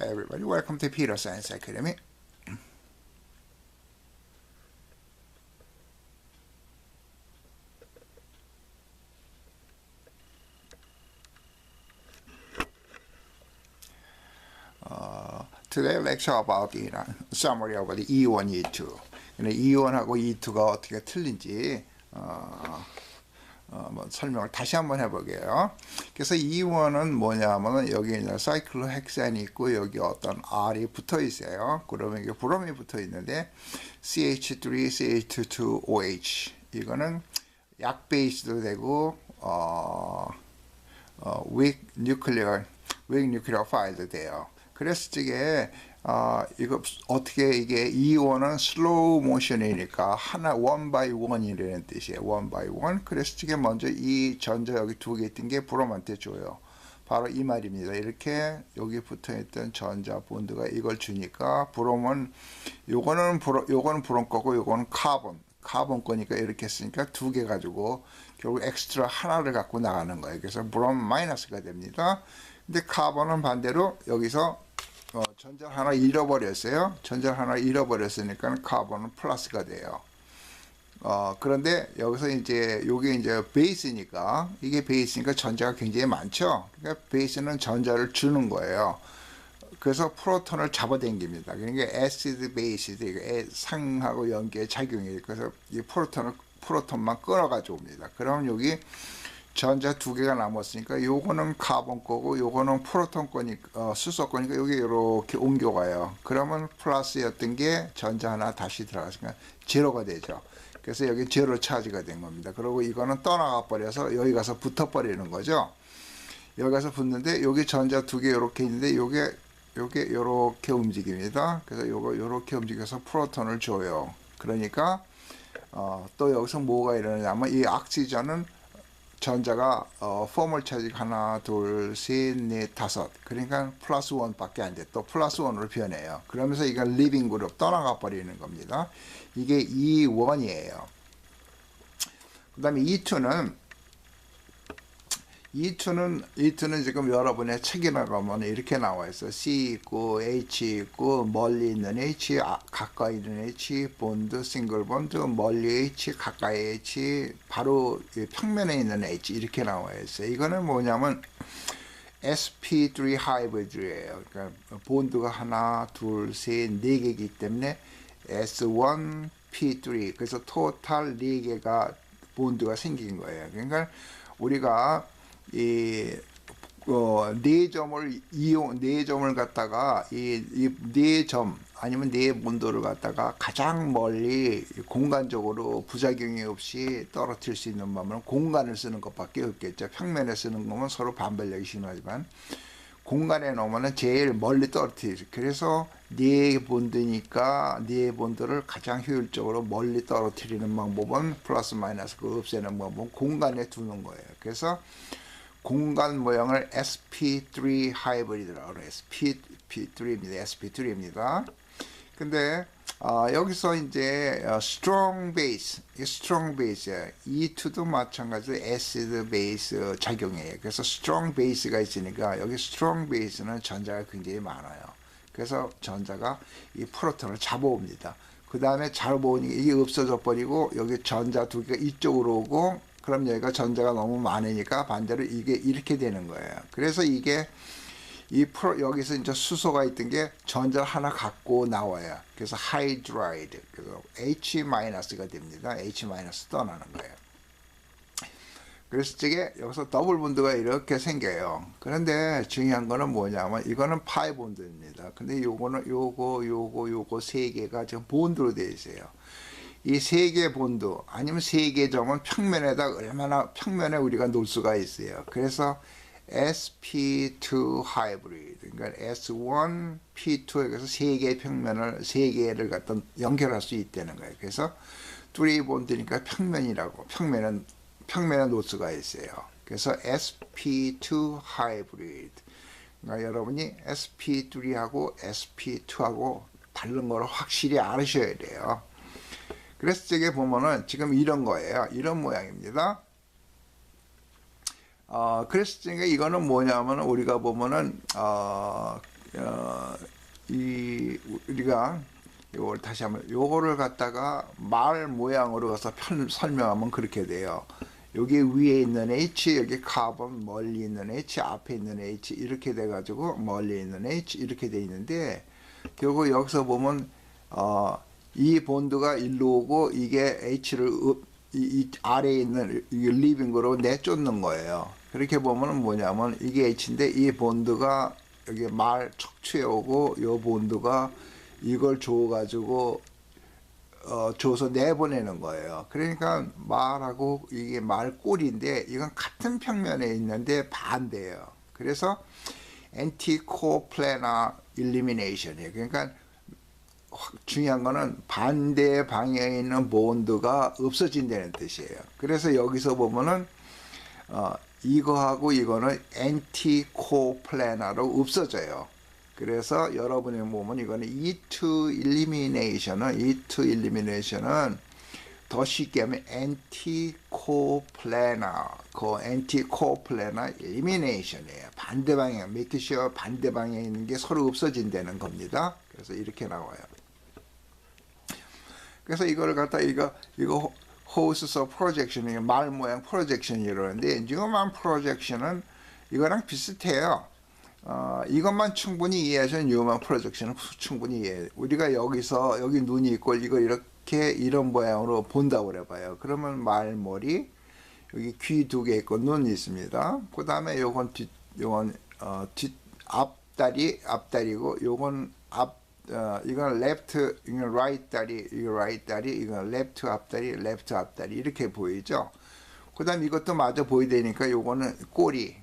Hi everybody, welcome to Peter Science Academy. Uh, today lecture about the uh, summary of the E1, E2. 근데 E1하고 E2가 어떻게 틀린지 어, 어, 뭐 설명을 다시 한번 해보게요. 그래서 E1은 뭐냐면은 여기 이제 사이클로헥산이 있고 여기 어떤 R이 붙어 있어요. 그러면 이게 브롬이 붙어 있는데 CH3, CH2, OH 이거는 약 베이스도 되고 어, 어, weak nuclear, weak nuclear file도 돼요. 그래서 이게 어, 이거 어떻게 이게 이온은 슬로우 모션이니까 하나 원 바이 원이라는 뜻이에요. 원 바이 원. 그래서 이게 먼저 이 전자 여기 두 개 있던 게 브롬한테 줘요. 바로 이 말입니다. 이렇게 여기 붙어 있던 전자 본드가 이걸 주니까 브롬은 요거는 브롬 요거는 브롬 거고 요거는 카본 카본 거니까 이렇게 했으니까 두 개 가지고 결국 엑스트라 하나를 갖고 나가는 거예요. 그래서 브롬 마이너스가 됩니다. 근데 카본은 반대로 여기서 어, 전자 하나 잃어버렸어요. 전자 하나 잃어버렸으니까 카본은 플러스가 돼요. 어, 그런데 여기서 이제 요게 이제 베이스니까 이게 베이스니까 전자가 굉장히 많죠. 그러니까 베이스는 전자를 주는 거예요. 그래서 프로톤을 잡아당깁니다. 그러니까 애시드 베이시드 상하고 연계의 작용이에요. 그래서 이 프로톤을 프로톤만 끌어가지고 옵니다. 그러면 여기 전자 두 개가 남았으니까 요거는 카본 거고 요거는 프로톤 거니까 어, 수소 거니까 여기 이렇게 옮겨가요. 그러면 플러스였던 게 전자 하나 다시 들어갔으니까 제로가 되죠. 그래서 여기 제로 차지가 된 겁니다. 그리고 이거는 떠나가 버려서 여기 가서 붙어 버리는 거죠. 여기 가서 붙는데 여기 전자 두 개 이렇게 있는데 요게 요게 이렇게 움직입니다. 그래서 요거 이렇게 움직여서 프로톤을 줘요. 그러니까 어, 또 여기서 뭐가 일어나냐면 이 악시전은 전자가 어, 폼을 차지고 하나, 둘, 셋, 넷, 다섯. 그러니까 플러스 원밖에 안 돼. 또 플러스 원으로 변해요. 그러면서 이건 리빙 그룹 떠나가 버리는 겁니다. 이게 E1이에요. 그 다음에 E2는 E2는 E2는 지금 여러분의 책에 나가면 이렇게 나와 있어. C 있고 H 있고 멀리 있는 H, 아, 가까이 있는 H, 본드, 싱글 본드, 멀리 H, 가까이 H, 바로 평면에 있는 H 이렇게 나와 있어요. 이거는 뭐냐면 sp3 하이브리드예요. 그러니까 본드가 하나, 둘, 셋, 네 개이기 때문에 S1, P3 그래서 토탈 네 개가 본드가 생긴 거예요. 그러니까 우리가 이, 어, 네 점을 이용, 네 점을 갖다가 이, 이네 점, 아니면 네 본도를 갖다가 가장 멀리 공간적으로 부작용이 없이 떨어뜨릴 수 있는 방법은 공간을 쓰는 것밖에 없겠죠. 평면에 쓰는 거면 서로 반발력이 심하지만 공간에 놓으면 제일 멀리 떨어뜨리죠. 그래서 네 본드니까 네 본드를 가장 효율적으로 멀리 떨어뜨리는 방법은 플러스 마이너스 그 없애는 방법은 공간에 두는 거예요. 그래서 공간 모형을 sp3 하이브리드라고 그래요. sp3입니다. sp3입니다. 근데 어, 여기서 이제 어, strong base, strong base, E2도 마찬가지로 acid base 작용이에요. 그래서 strong base가 있으니까 여기 strong base는 전자가 굉장히 많아요. 그래서 전자가 이 프로톤을 잡아옵니다. 그 다음에 잡아오니까 이게 없어져 버리고 여기 전자 두 개가 이쪽으로 오고 그럼 여기가 전자가 너무 많으니까 반대로 이게 이렇게 되는 거예요. 그래서 이게 이 프로 여기서 이제 수소가 있던 게 전자 하나 갖고 나와요. 그래서 하이드라이드 그래서 H-가 됩니다. H- 떠나는 거예요. 그래서 이게 여기서 더블 본드가 이렇게 생겨요. 그런데 중요한 거는 뭐냐면 이거는 파이 본드입니다. 근데 요거는 요거 요거 요거 세 개가 지금 본드로 되어 있어요. 이세개 본드 아니면 세개 점은 평면에다 얼마나 평면에 우리가 놓을 수가 있어요. 그래서 sp2 하이브리드 그러니까 s1 p2에서 세 개의 평면을 세 개를 갖다 연결할 수 있다는 거예요. 그래서 뚜리 본드니까 평면이라고 평면은 평면에 놓을 수가 있어요. 그래서 sp2 하이브리드 그러니까 여러분이 sp3하고 sp2하고 다른 거를 확실히 알으셔야 돼요. 그래서 저게 보면은 지금 이런 거예요. 이런 모양입니다. 어, 그래서 이거는 뭐냐면 우리가 보면은 어, 어, 이 우리가 요걸 다시 한번 요거를 갖다가 말 모양으로 가서 편, 설명하면 그렇게 돼요. 여기 위에 있는 H, 여기 카본, 멀리 있는 H, 앞에 있는 H 이렇게 돼 가지고 멀리 있는 H 이렇게 돼 있는데 결국 여기서 보면 어, 이 본드가 일로 오고 이게 H를 읍- 이, 이 아래에 있는 이 리빙으로 내쫓는 거예요. 그렇게 보면은 뭐냐면 이게 H인데 이 본드가 여기 말 척추에 오고 요 본드가 이걸 줘가지고 어, 줘서 내보내는 거예요. 그러니까 말하고 이게 말 꼬리인데 이건 같은 평면에 있는데 반대예요. 그래서 anti-coplanar elimination이에요. 그러니까 확 중요한 거는 반대 방향에 있는 본드가 없어진다는 뜻이에요. 그래서 여기서 보면은 어, 이거하고 이거는 anti-coplanar로 없어져요. 그래서 여러분이 보면 이거는 E2 elimination은 E2 elimination은 더 쉽게 하면 anti-coplanar, 그 anti-coplanar elimination이에요. 반대 방향, make sure 반대 방향에 있는 게 서로 없어진다는 겁니다. 그래서 이렇게 나와요. 그래서 이걸 갖다 이거 이거 of projection, 이말 모양 프로젝션 이러는데 뉴만 프로젝션은 이거랑 비슷해요. 어, 이것만 충분히 이해하시면 뉴만 프로젝션은 충분히 이해. 우리가 여기서 여기 눈이 있고 이거 이렇게 이런 모양으로 본다고 그래봐요. 그러면 말머리 여기 귀 두 개 있고 눈이 있습니다. 그 다음에 요건 뒷 요건 어, 뒷 앞다리 앞다리고 요건 앞 어, 이건 left 이건 right 다리 이거 right 다리 이건 left 앞다리 left 앞다리 이렇게 보이죠. 그 다음 이것도 마저 보이 되니까 요거는 꼬리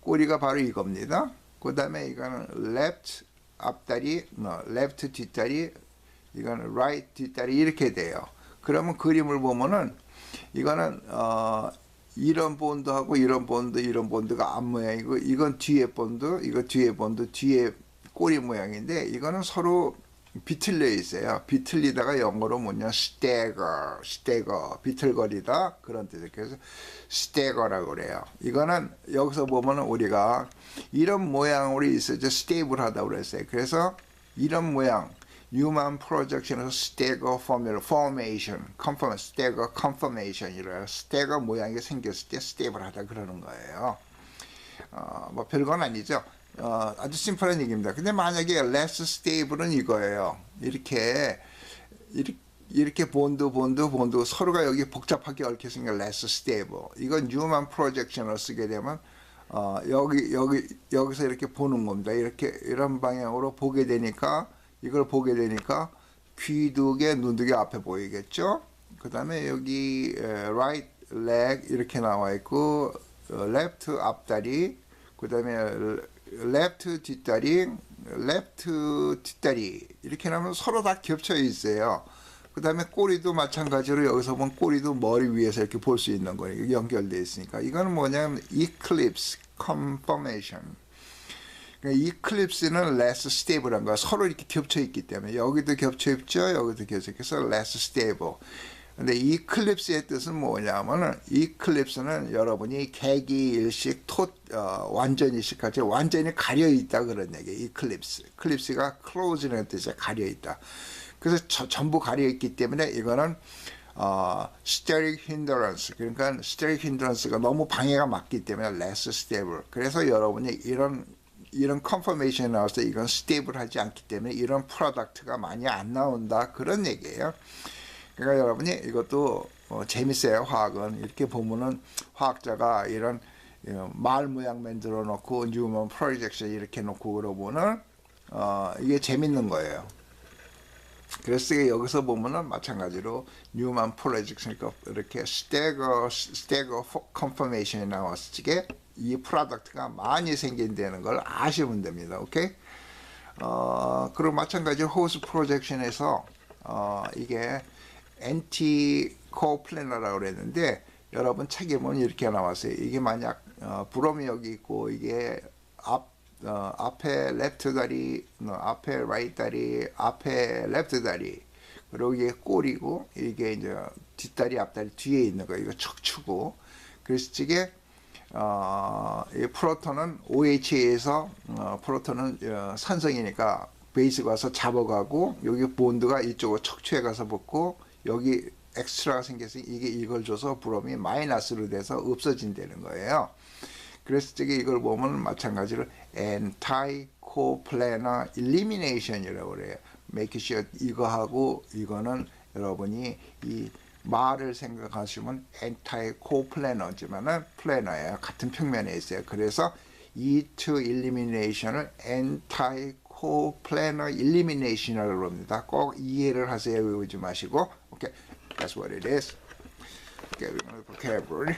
꼬리가 바로 이겁니다. 그 다음에 이거는 left 앞다리, 뭐 left 뒷다리, 이거는 right 뒷다리 이렇게 돼요. 그러면 그림을 보면은 이거는 어 이런 본드하고 이런 본드, 이런 본드가 앞 모양이고 이건 뒤에 본드, 이거 뒤에 본드, 뒤에 꼬리 모양인데 이거는 서로 비틀려 있어요. 비틀리다가 영어로 뭐냐 stagger, stagger, 비틀거리다 그런 뜻이에요. 그래서 stagger라고 그래요. 이거는 여기서 보면은 우리가 이런 모양으로 있어죠. 스테이블하다고 그랬어요. 그래서 이런 모양 Human Projection에서 stagger formula, formation, confirm, stagger conformation이래요. stagger 모양이 생겼을 때 스테이블하다 그러는 거예요. 어, 뭐 별건 아니죠. 어, 아주 심플한 얘기입니다. 근데 만약에 less stable은 이거예요. 이렇게 이렇게 이렇게 본드 본드 본드 서로가 여기 복잡하게 얽혀 있으니까 less stable. 이건 Newman projection을 쓰게 되면 어, 여기 여기 여기서 이렇게 보는 겁니다. 이렇게 이런 방향으로 보게 되니까 이걸 보게 되니까 귀두 개, 눈두개 앞에 보이겠죠? 그 다음에 여기 에, right leg 이렇게 나와 있고 어, left 앞다리 그 다음에 left 뒷다리 left 뒷다리 이렇게 나면 서로 다 겹쳐 있어요. 그 다음에 꼬리도 마찬가지로 여기서 보면 꼬리도 머리 위에서 이렇게 볼 수 있는 거예요. 연결돼 있으니까 이거는 뭐냐면 eclipse conformation. 그러니까 이클립스는 less stable한 거야. 서로 이렇게 겹쳐 있기 때문에 여기도 겹쳐 있죠, 여기도 겹쳐 있어서 less stable. 근데 이클립스의 뜻은 뭐냐면은 이클립스는 여러분이 개기일식 토 어, 완전일식까지 완전히 가려 있다 그런 얘기. 이클립스. 클립스가 close라는 뜻이 가려 있다. 그래서 저- 전부 가려 있기 때문에 이거는 어, steric hindrance 그러니까 steric hindrance가 너무 방해가 맞기 때문에 less stable. 그래서 여러분이 이런 이런 컨퍼메이션이 나와서 이건 스테이블하지 않기 때문에 이런 프로덕트가 많이 안 나온다 그런 얘기예요. 그러니까 여러분이 이것도 어, 재밌어요 화학은 이렇게 보면은 화학자가 이런 어, 말 모양 만들어 놓고 뉴먼 프로젝션 이렇게 놓고 그러면은 어, 이게 재밌는 거예요. 그래서 여기서 보면은 마찬가지로 뉴만 프로젝션 이렇게 스테거 스테거 컨퍼메이션이 나왔을 때 이 프로덕트가 많이 생긴다는 걸 아시면 됩니다. 오케이? 어, 그리고 마찬가지로 호스 프로젝션에서 어, 이게 엔티 코플래너라고 그랬는데 여러분 책에 보면 이렇게 나왔어요. 이게 만약 어, 브롬이 여기 있고 이게 앞 어, 앞에 다리, 어, 앞에 라이트 다리, 앞에 레프트 다리, 그리고 이게 꼬리고 이게 이제 뒷다리, 앞다리 뒤에 있는 거 이거 척추고 그래서 이게 어, 이 프로톤은 OH에서 어, 프로톤은 어, 산성이니까 베이스가 와서 잡아가고 여기 본드가 이쪽으로 척추에 가서 붙고 여기 엑스트라가 생겨서 이게 이걸 줘서 브롬이 마이너스로 돼서 없어진다는 거예요. 그래서 저기 이걸 보면 마찬가지로 anti coplanar elimination이라고 그래요. make sure 이거하고 이거는 여러분이 이 말을 생각하시면 anti coplanar지만은 플래너예요. 같은 평면에 있어요. 그래서 이 to elimination을 anti coplanar elimination이라고 합니다. 꼭 이해를 하세요. 외우지 마시고. Okay, that's what it is. Okay, we're gonna prepare vocabulary.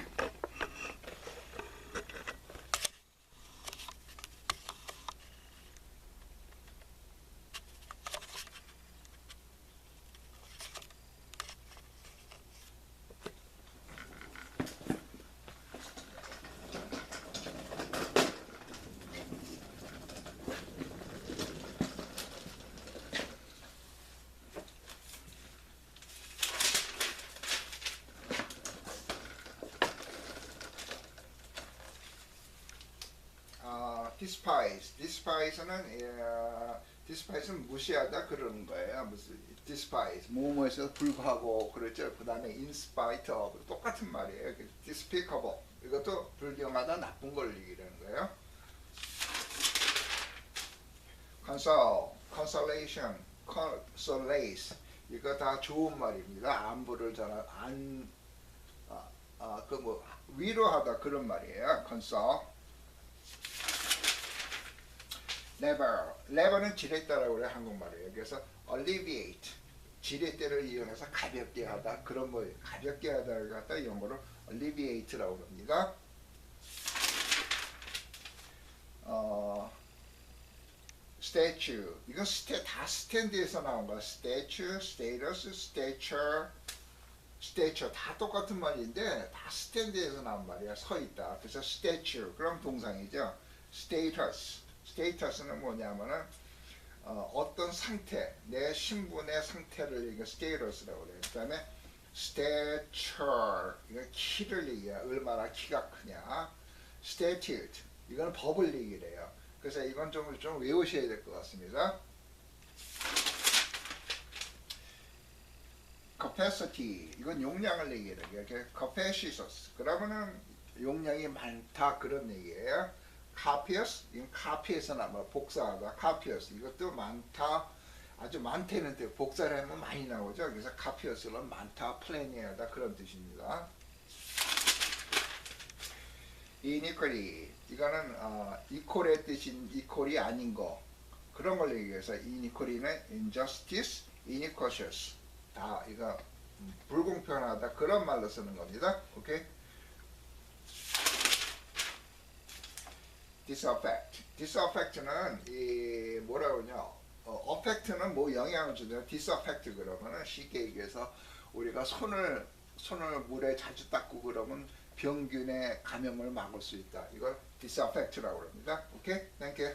Despise. despise는 예, despise는 무시하다 그러는 거예요. 무슨 despise 뭐뭐에서 불구하고 그렇죠. 그다음에 in spite of 똑같은 말이에요. 그 despicable 이것도 불경하다 나쁜 걸 얘기하는 거예요. console, consolation, consolace 이거 다 좋은 말입니다. 안부를 전하 안 아, 아, 그 뭐 위로하다 그런 말이에요. console. Lever, lever는 지렛대라고 그래 한국말이에요. 그래서 alleviate, 지렛대를 이용해서 가볍게 하다 그런 뭐 가볍게 하다를 갖다 영어로 alleviate라고 합니다. 어, statue, 이건 스테, 다 스탠드에서 나온 거야. statue, status, stature, stature 다 똑같은 말인데 다 스탠드에서 나온 말이야. 서 있다. 그래서 statue, 그럼 동상이죠. status. 스테이터스는 뭐냐면은 어, 떤 상태, 내 신분의 상태를 이거 스테이터스라고 그래요. 그 다음에 stature, 이건 키를 얘기해. 얼마나 키가 크냐. statute, 이건 법을 얘기를 해요. 그래서 이건 좀, 좀 외우셔야 될 것 같습니다. capacity, 이건 용량을 얘기해요. 이렇게 capacious, 그러면은 용량이 많다 그런 얘기예요. Copious, 이건 copy에서 나와 복사하다. copious, 이것도 많다. 아주 많다는 뜻, 복사를 하면 많이 나오죠. 그래서 copious는 많다, 플래니하다 그런 뜻입니다. inequality, 이거는 어, equal의 뜻인 equal이 아닌 거 그런 걸 얘기해서 inequality는 injustice, inequitious 다 이거 음, 불공평하다 그런 말로 쓰는 겁니다. 오케이? Disaffect. disaffect는 이 뭐라 그러냐? 어, affect는 뭐 영향을 주는 disaffect 그러면은 쉽게 얘기해서 우리가 손을 손을 물에 자주 닦고 그러면 병균의 감염을 막을 수 있다. 이걸 disaffect라고 합니다. 오케이? You.